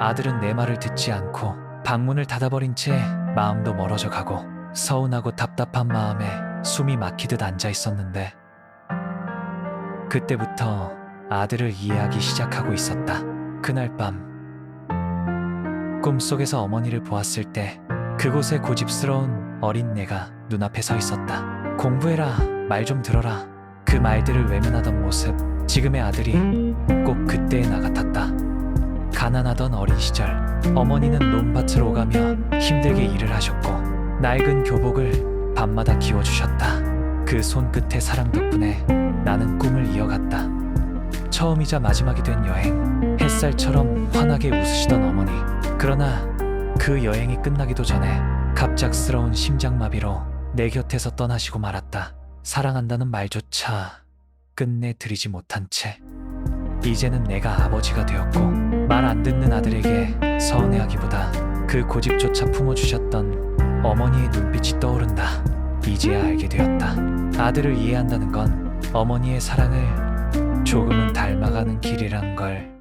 아들은 내 말을 듣지 않고 방문을 닫아버린 채 마음도 멀어져 가고 서운하고 답답한 마음에 숨이 막히듯 앉아 있었는데 그때부터 아들을 이해하기 시작하고 있었다. 그날 밤 꿈속에서 어머니를 보았을 때 그곳에 고집스러운 어린 내가 눈앞에 서 있었다. 공부해라, 말 좀 들어라. 그 말들을 외면하던 모습, 지금의 아들이 꼭. 가난하던 어린 시절, 어머니는 논밭을 오가며 힘들게 일을 하셨고, 낡은 교복을 밤마다 기워주셨다. 그 손끝의 사랑 덕분에 나는 꿈을 이어갔다. 처음이자 마지막이 된 여행, 햇살처럼 환하게 웃으시던 어머니. 그러나 그 여행이 끝나기도 전에 갑작스러운 심장마비로 내 곁에서 떠나시고 말았다. 사랑한다는 말조차 끝내 드리지 못한 채 이제는 내가 아버지가 되었고 말 안 듣는 아들에게 서운해하기보다 그 고집조차 품어주셨던 어머니의 눈빛이 떠오른다. 이제야 알게 되었다. 아들을 이해한다는 건 어머니의 사랑을 조금은 닮아가는 길이란 걸